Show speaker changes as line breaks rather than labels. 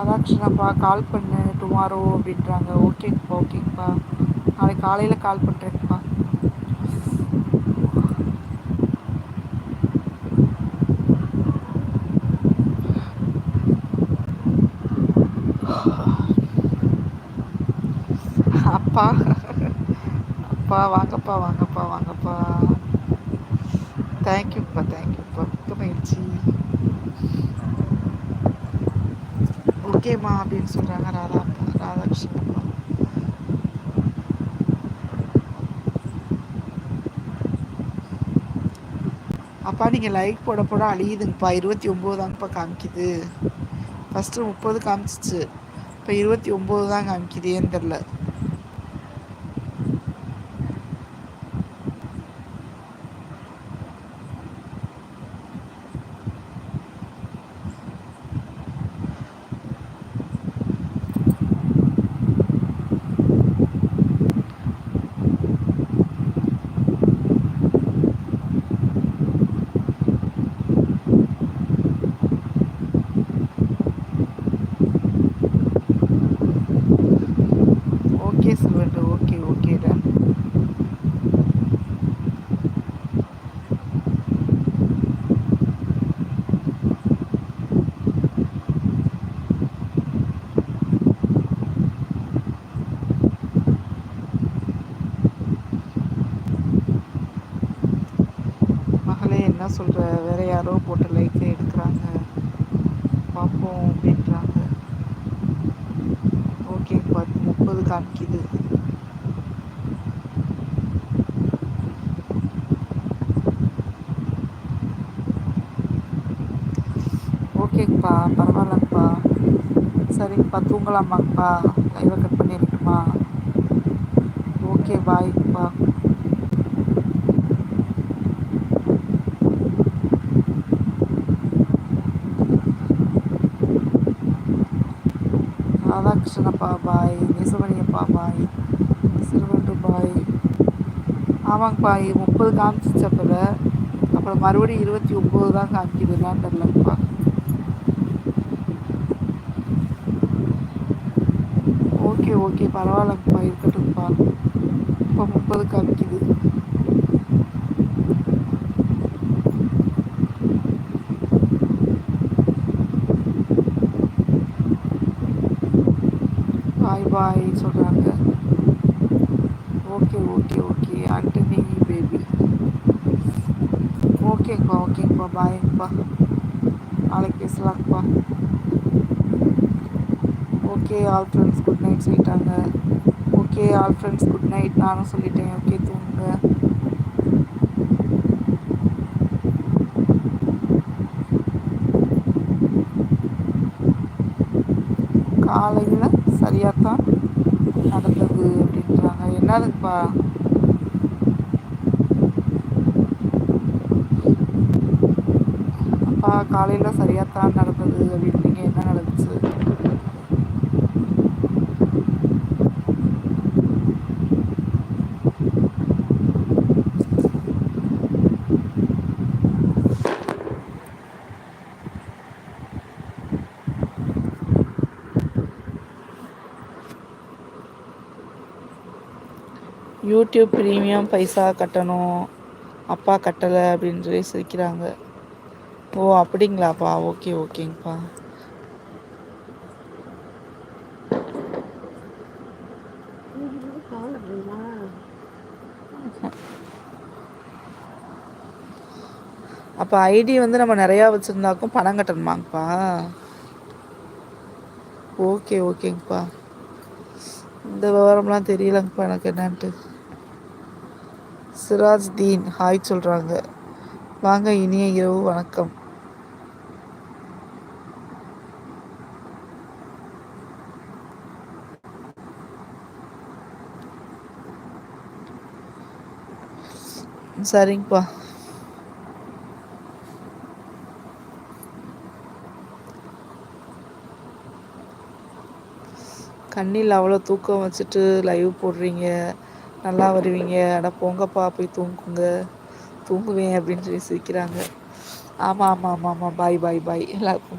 ராதாகிருஷ்ணப்பா கால் பண்ணு டுமாரோ அப்படின்றாங்க. ஓகேங்கப்பா ஓகேங்கப்பா நாளைக்கு காலையில் கால் பண்ணுறேங்கப்பா அப்பா. அப்பா வாங்கப்பா வாங்கப்பா வாங்கப்பா. தேங்க்யூப்பா தேங்க்யூப்பா மிக்க மகிழ்ச்சி ஓகேம்மா அப்படின்னு சொல்கிறாங்க ராதா ராதாகிருஷ்ணன் அப்பா. நீங்கள் லைக் போட போட அழியுதுங்கப்பா. இருபத்தி ஒம்பது தாங்கப்பா காமிக்குது. ஃபஸ்ட்டு முப்பது காமிச்சிச்சு. இப்போ இருபத்தி ஒம்போது தான் காமிக்குது ஏன்னு தெரில ஓகே சில்வர்டு ஓகே ஓகே டன் மகளே என்ன சொல்ற வேற யாரோ போட்ட லைக்கை எடுக்கிறாங்க. பார்ப்போம் அப்படின்றாங்க. ஓகே பத்து முப்பது காமிக்குது. ஓகேங்கப்பா பரவாயில்லங்கப்பா சரிங்கப்பா தூங்கலாமாங்கப்பா லைவை கட் பண்ணிருக்குமா ஓகே பாய்ப்பா ராதாகிருஷ்ணப்பா பாய் நேசமணியப்பா பாய் சிறுவண்டு பாய் ஆமாங்கப்பா முப்பது காமிச்சிச்சப்பல அப்புறம் மறுபடியும் இருபத்தி ஒம்பது தான் காமிக்குது தெரிலப்பா ஓகே ஓகே பரவாயில்லங்கப்பா இருக்கட்டும்ப்பா. இப்போ முப்பது காமிக்குது. பாய் பாய் சொல்கிறாங்க okay okay okay Antony baby ஓகேங்கப்பா ஓகேங்கப்பா பாய்ங்கப்பா நாளைக்கு பேசலாங்கப்பா okay all friends good night சொல்லிட்டாங்க okay all friends good night நானும் சொல்லிட்டேன். ஓகே தூங்குங்க. காலையில் சரியாக தான் நடந்தது அப்படின்றாங்க. என்னதுப்பா? அப்பா காலையில் சரியாக தான் நடந்தது அப்படின்றீங்க என்ன நடந்துச்சு யூடியூப் ப்ரீமியம் பைசா கட்டணும் அப்பா கட்டலை அப்படின்னு சொல்லி சிரிக்கிறாங்க. ஓ அப்படிங்களாப்பா? ஓகே ஓகேங்கப்பா. அப்போ ஐடி வந்து நம்ம நிறையா வச்சுருந்தாக்கும் பணம் கட்டணுமாங்கப்பா? ஓகே ஓகேங்கப்பா. இந்த விவரம்லாம் தெரியலங்கப்பா எனக்கு என்னன்ட்டு. சிராஜ் தீன் ஹாய் சொல்கிறாங்க வாங்க இனிய இரவு வணக்கம். சரிங்கப்பா. கண்ணில் அவ்வளோ தூக்கம் வச்சுட்டு லைவ் போடுறீங்க. நல்லா வருவீங்க. அட போங்கப்பா போய் தூங்குங்க. தூங்குவேன் அப்படின்னு சொல்லி சிரிக்கிறாங்க. ஆமாம் ஆமாம் ஆமாம் ஆமாம் பாய் பாய் பாய் எல்லாருக்கும்.